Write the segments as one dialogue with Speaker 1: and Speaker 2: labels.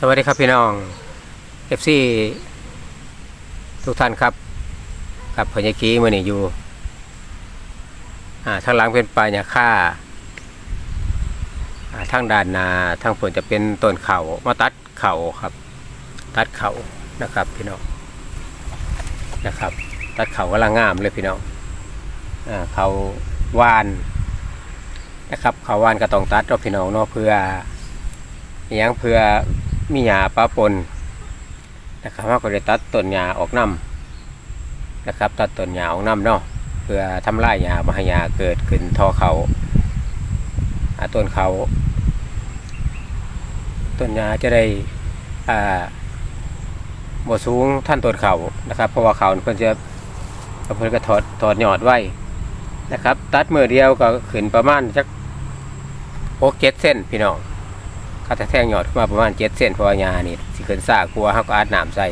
Speaker 1: สวัสดีครับพี่น้องเอฟซีทุกท่านครับกับพญากีมื่อนี่อยู่อ่าทางหลังเป็นปลายาค่าอ่าทางด้านนาทางฝนจะเป็นต้นเขามาตัดเขาครับ ตัดเขานะครับพี่น้องนะครับ ตัดเขากำลังงามเลยพี่น้องอ่าเขาวานนะครับเขาวานก็ต้องตัดเราพี่น้องเนาะเพื่ออิหยังเพื่อ มีหญ้าปะปนนะครับเราก็ได้ตัดต้นหญ้าออกน้ำนะครับ ตัดต้นหญ้าออกน้ำเนาะเพื่อทำลายหญ้ามาให้หญ้าเกิดขึ้นทอเขาอาต้นเขาต้นหญ้าจะได้อ่าบ่สูงท่านต้นเขานะครับ เพราะว่าเขาเพิ่นจะเพิ่นก็ถอดถอดยอดไว้นะครับ ตัดมือเดียวก็ขึ้นประมาณสักหกเจ็ดเส้นพี่น้อง เขาจะแทงหยอดขึ้นมาประมาณเจ็ดเซนเพราะว่ายานี่สิขึ้นซากกลัวเขาก็อาดน้ำใส่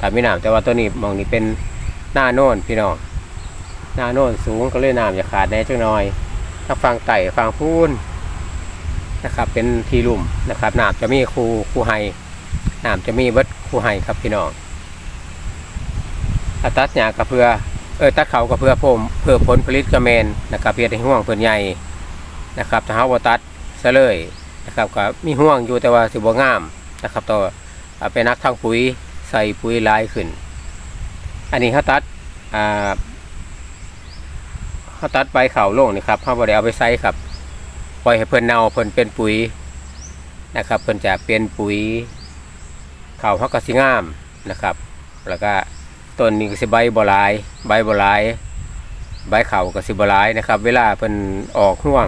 Speaker 1: ถ้าไม่น้ำแต่ว่าตัวนี้มองนี่เป็นหน้าโน่นพี่น้องหน้าโน่นสูงก็เลยน้ำจะขาดแน่จังน้อย ถ้าฟังไต่ฟังพูนนะครับเป็นทีลุ่มนะครับน้ำจะมีคูคูไฮน้ำจะมีเบิดคูไฮครับพี่น้องตัดหญ้าก็เพื่อเออตัดเขาก็เพื่อผมเพื่อผลผลิตกระเมนนะครับเพื่อให้ห่วงเพื่อนใหญ่นะครับถ้าเขาตัดซะเลย นะครับก็มีห่วงอยู่แต่ว่าสิบ่งามนะครับต่อเอาไปนักทางปุ๋ยใส่ปุ๋ยลายขึ้น อันนี้เขาตัดอ่าเขาตัดใบเข่าลงนี่ครับเขาบ่ได้เอาไปใส่ครับปล่อยให้เพิ่นเน่าเพิ่นเป็นปุ๋ยนะครับ เพิ่นจะเป็นปุ๋ยเข่าเขาก็สิงามนะครับ แล้วก็ต้นนี้ก็สิใบบลาย ใบบลายใบเข่าก็สิบ่หลายนะครับ เวลาเพิ่นออกห่วง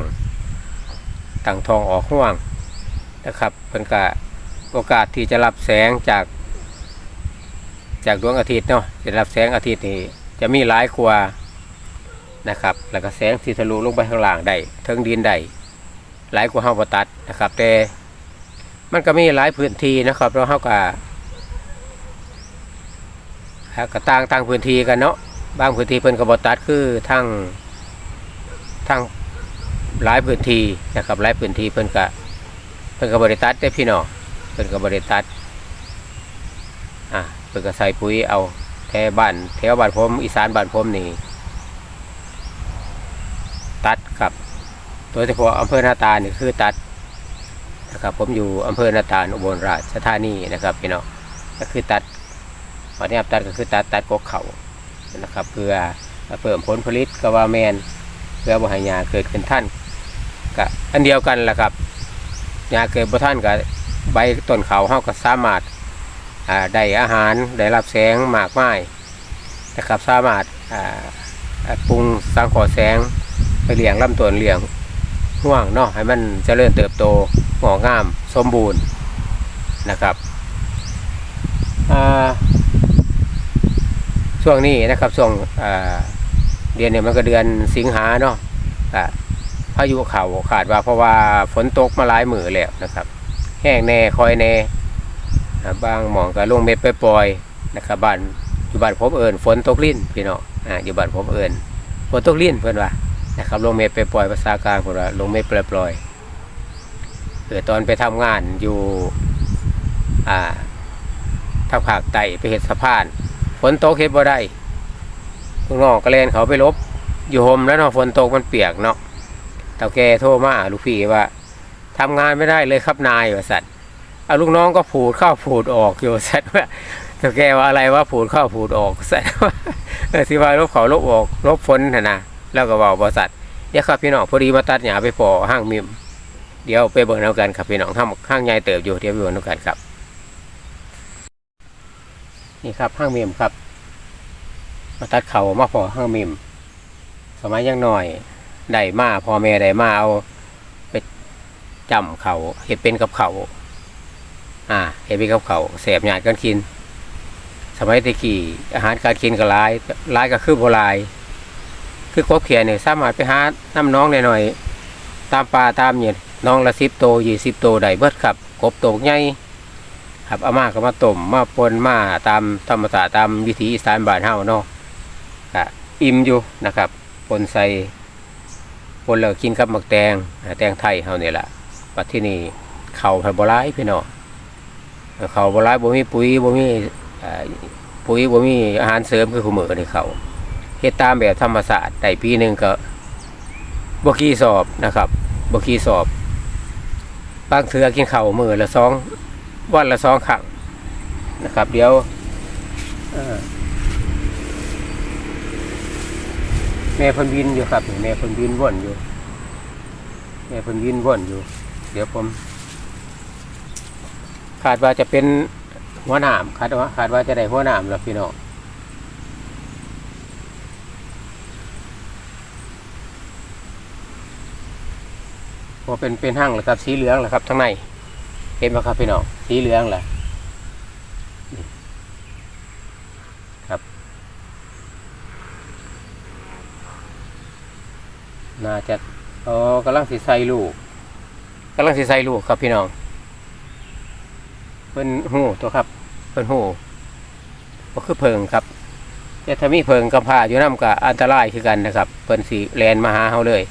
Speaker 1: ต่างทองออกห่วง นะครับเพิ่นก็โอกาสที่จะรับแสงจาก จากดวงอาทิตย์เนาะจะรับแสงอาทิตย์นี่จะมีหลายกว่านะครับ แล้วก็แสงที่ทะลุลงไปข้างล่างได้เทิงดินได้หลายกว่าเฮาบ่ตัดนะครับ แต่มันก็มีหลายพื้นที่นะครับเราเฮาก็ก็ต่างต่างพื้นที่กันเนาะบางพื้นที่เพิ่นก็บ่ตัดคือทั้งทั้งหลายพื้นที่นะครับหลายพื้นที่เพิ่นก็ เพิ่นก็บริตัดได้พี่น้องเพิ่นก็บริตัดอ่าเพิ่นก็ใส่ปุ๋ยเอาแถวบ้านแถวบ้านผมอีสานบ้านผมนี่ตัดครับโดยเฉพาะอำเภอนาตานี่คือตัดนะครับผมอยู่อำเภอนาตาอุบลราชธานีนะครับพี่น้องก็คือตัดวันนี้ตัดก็คือตัดตัดกกเขานะครับ เพื่อเพิ่มผลผลิตก็ว่าแมนเพื่อบ่ให้หญ้าเกิดขึ้นท่านก็อันเดียวกันแหละครับ หญ้าเกิดบ่ท่านก็ใบต้นเขาเฮาก็สามารถาได้อาหารได้รับแสงมากมายนะครับสามารถาปรุงสังขอแสงไปเลี้ยงลำต้นเลี้ยงห่วงเนาะให้มันเจริญเติบโตงอกงามสมบูรณ์นะครับช่วงนี้นะครับช่วงเดือนเนี่ยมันก็เดือนสิงหาเนาะ พายุเข่าขาดว่าเพราะว่าฝนตกมาหลายมือแล้วนะครับ แห้งแน่คอยแน่บางหมองก็ลงเม็ดไปปล่อยนะครับบ้านอยู่บ้านผมเอิญฝนตกลิ้นพี่น้องอ่าอยู่บ้านผมเอิญฝนตกลิ้นเพื่อนว่านะครับลงเม็ดไปปล่อยภาษากลางเพื่อนว่าลงเม็ดไปปล่อยๆเออตอนไปทำงานอยู่อ่าทางภาคใต้ไปเห็ดสะพานฝนตกเห็ดบ่ได้ลูกน้องก็เลนเขาไปลบอยู่โฮมแล้วเนาะฝนตกมันเปียกเนาะ เต่าแกโทรมาลูกพี่ว่าทำงานไม่ได้เลยครับนายว่าสัตว์เอาลูกน้องก็ผูดเข้าผูดออกอยู่สัตว์ว่าเต่าแกว่าอะไรว่าผูดเข้าผูดออกสัตว์ว่าสิว่าลบเขาลบออกลบฝนนะนะแล้วก็บอกบริษัทเนี่ยครับพี่น้องพอดีมาตัดหญ้าไปพอห้างมิมเดี๋ยวไปเบิ่งเอากันครับพี่น้องทำห้างใหญ่เติบอยู่เดี๋ยวไปเบิ่งเอากันครับ นี่ครับห้างมิมครับ มาตัดเขามาพอห้างมิมสมัยยังหน้อย ได้มาพ่อแม่ได้มาเอาไปจำเขาเห็ดเป็นกับเขาอ่าเห็ดเป็นกับเขาแสบหยาดกันกิน สมัยตะกี้อาหารการกินก็หลายหลายก็คือโบหลายคือกบเขียนเนี่ยสามารถไปหาน้ำน้องหน่อยๆตามป่าตามเนี่ยน้องละสิบโตยี่สิบโตได้เบิดครับกบโตใหญ่ครับอามาก็มาต้มมาปนมาตามธรรมศาสตร์ตามวิถีอีสานบ้านเฮาเนาะก็อิ่มอยู่นะครับปนใส่ ปนแล้วกินกับหมักแตงแตงไทยเฮาเนี่แหละปัจที่นี่เข่าไฮบรายพี่น้องเขาบ่ร้ายบ่มีปุ๋ยบ่มีปุ๋ยบ่มีอาหารเสริมคือคู่มือในเขาเฮ็ดตามแบบธรรมศาสตร์ได้ปีหนึ่งก็บ่กี่สอบนะครับบ่กี่สอบบางเทื่อกินข้ามือละสองวันละสองครั้งนะครับ เดี๋ยวเอ่อ แม่พ่นบินอยู่ครับแม่พ่นบินว่นอยู่ แม่พ่นบินว่นอยู่ เดี๋ยวผมคาดว่าจะเป็นหัวหนามคาดว่าคาดว่าจะได้หัวหนามแล้วพี่น้องพอเป็นเป็นห้างแล้วครับสีเหลืองแล้วครับทั้างในเห็นไหมครับพี่น้องสีเหลืองแหละนี่ครับ น่าจะอ๋อกำลังสีใส่ลูกกำลังสีใส่ลูกครับพี่น้องเพิ่นหูตัวครับเพิ่นหูก็คือเพิงครับแต่ถ้ามีเพิงกับผ้าอยู่น้ำกับอันตรายคือกันนะครับเพิ่นสีแลนมาหาเฮาเลย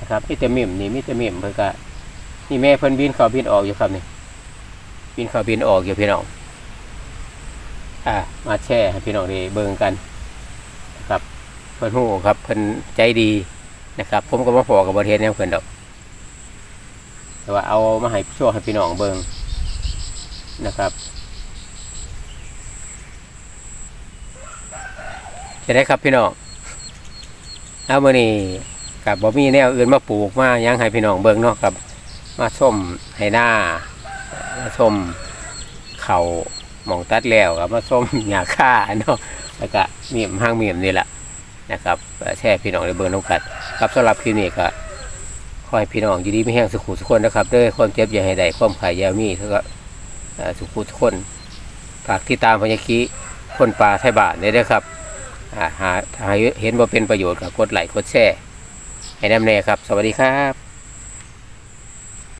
Speaker 1: นะครับมีแต่มิ่มนี่มีแต่มิ่มเพิ่นก็นี่แม่เพิ่นบินเข้าบินออกอยู่ครับนี่บินเข้าบินออกอยู่พี่น้องอ่ามาแช่ให้พี่น้องได้เบิ่งกันนะครับ เพิ่นหูครับเพิ่นใจดี นะครับ ผมก็มาพอกับบทเรียนเนี่ยเพิ่นดอก แต่ว่าเอามาให้ช่วยให้พี่น้องเบิงนะครับจะได้ครับพี่น้องเอามื่อนี้กับบ่มีแนวอื่นมาปลูกมายังให้พี่น้องเบิงเนาะครับ มาส้มให้หน้ามาส้มเข่าหมองตัดแล้วกับมาส้มหญ้าค่าเนาะแล้วก็มีมห้างมีมนี่แหละนะครับแช่พี่น้องในเบิ่งน้องกัด ครับสำหรับคลิปนี้ก็ขอให้พี่น้องอยู่ดีไม่แห้งสุขุสุขคนนะครับด้วยความเจ็บอย่าให้ใดความขายยามีแล้วก็สุขุสุขคนฝากติดตามพญาคีคนป่าไทยบาทได้ด้วยครับหาหาเห็นว่าเป็นประโยชน์กับกดไลค์กดแชร์ให้นำแน่ครับ สวัสดีครับ